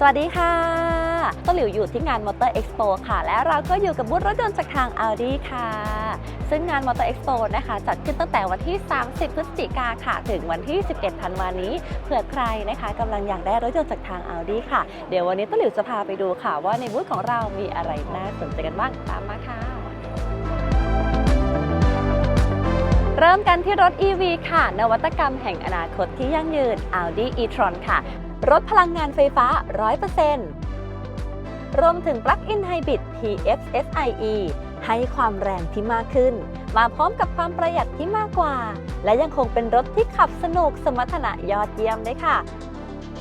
สวัสดีค่ะต้นหลิวอยู่ที่งาน Motor Expo ค่ะ และเราก็อยู่กับบูธรถยนต์จากทาง Audi ค่ะ ซึ่งงาน Motor Expo นะคะ จัดขึ้นตั้งแต่วันที่ 30 พฤศจิกาค่ะ ถึงวันที่ 11 ธันวานี้ เผื่อใครนะคะกำลังอยากได้รถยนต์จากทาง Audi ค่ะ เดี๋ยววันนี้ต้นหลิวจะพาไปดูค่ะ ว่าในบูธของเรามีอะไรน่าสนใจกันบ้าง ตามมาค่ะ มกันที่รถ EV ค่ะ นวัตกรรมแห่งอนาคตที่ยั่งยืน Audi e-tron ค่ะ รถพลังงานไฟฟ้า 100%รวมถึง Plug-in Hybrid TFSIe ให้ความแรงที่มากขึ้น มาพร้อมกับความประหยัดที่มากกว่า และยังคงเป็นรถที่ขับสนุกสมรรถนะยอดเยี่ยมด้วยค่ะ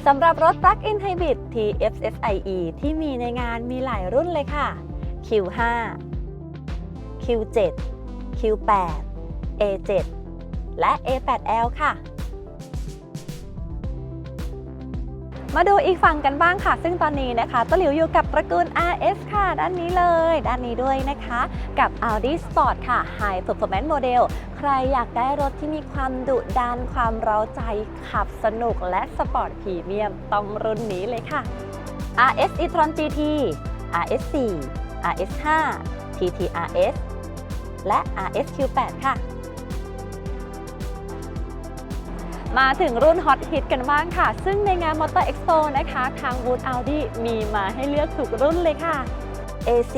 สำหรับรถ Plug-in Hybrid TFSIe ที่มีในงานมีหลายรุ่นเลยค่ะ Q5 Q7 Q8 A7 และ A8L ค่ะ มาดูอีกฝั่งกันบ้างค่ะ ซึ่งตอนนี้นะคะต้นหลิวอยู่กับตระกูล RS ค่ะ ด้านนี้เลย ด้านนี้ด้วยนะคะ กับ Audi Sport ค่ะ High Performance Model ใครอยากได้รถที่มีความดุดัน ความเร้าใจ ขับสนุกและสปอร์ตพรีเมียมต้องรุ่นนี้เลยค่ะ RS e-tron GT RS4 RS5 TT RS และ RS Q8 ค่ะ มาถึงรุ่นฮอตฮิตกันบ้างค่ะ ซึ่งในงาน Motor Expo นะคะทางบูธ Audi มีมาให้เลือกทุกรุ่นเลยค่ะ A4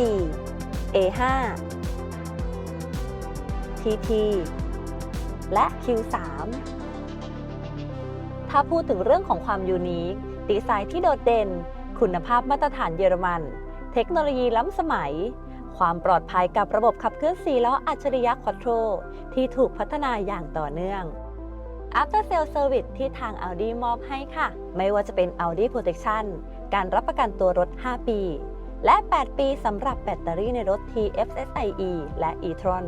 A5 TT และ Q3 ถ้าพูดถึงเรื่องของความยูนิค ดีไซน์ที่โดดเด่น คุณภาพมาตรฐานเยอรมัน เทคโนโลยีล้ำสมัย ความปลอดภัยกับระบบขับเคลื่อน4ล้ออัจฉริยะ Quattro ที่ถูกพัฒนาอย่างต่อเนื่อง After Sale Service ที่ทาง Audi มอบให้ค่ะ ไม่ว่าจะเป็น Audi Protection การรับประกันตัวรถ 5 ปี และ 8 ปีสำหรับแบตเตอรี่ในรถ TFSIe และ e-tron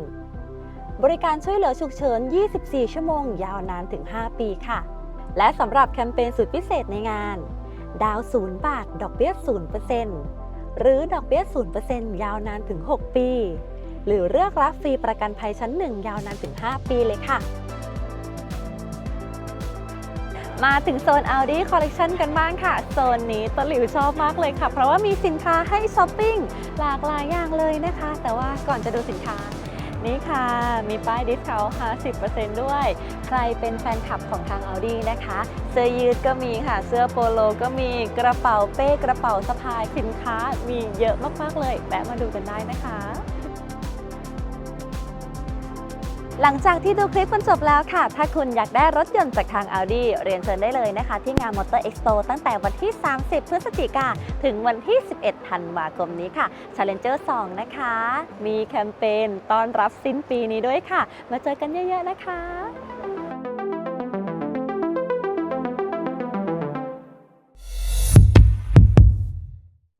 บริการช่วยเหลือฉุกเฉิน 24 ชั่วโมง ยาวนานถึง 5 ปีค่ะ และสำหรับแคมเปญสุดพิเศษในงาน ดาว 0 บาท ดอกเบี้ย 0%หรือดอกเบี้ย 0%ยาวนานถึง 6 ปี หรือเลือกรับฟรีประกันภัยชั้น 1 ยาวนานถึง 5 ปีเลยค่ะ มาถึงโซน Audi Collection กันบ้างค่ะ โซนนี้ตะหลิวชอบมากเลยค่ะ เพราะว่ามีสินค้าให้ช้อปปิ้งหลากหลายอย่างเลยนะคะ แต่ว่าก่อนจะดูสินค้า นี่ค่ะ มีป้ายดิสเคาท์50%ด้วย ใครเป็นแฟนคลับของทาง Audi นะคะ เสื้อยืดก็มีค่ะ เสื้อโปโลก็มีกระเป๋าเป้กระเป๋าสะพายสินค้ามีเยอะมากๆเลยแวะมาดูกันได้นะคะ หลังจากที่ดูคลิปกันจบแล้วค่ะ ถ้าคุณอยากได้รถยนต์จากทาง Audi เรียนเชิญได้เลยนะคะ ที่งาน Motor Expo ตั้งแต่วันที่ 30 พฤศจิกาถึงวันที่ 11 ธันวาคมนี้ค่ะ Challenger 2 นะคะ มีแคมเปญต้อนรับสิ้นปีนี้ด้วยค่ะ มาเจอกันเยอะๆนะคะ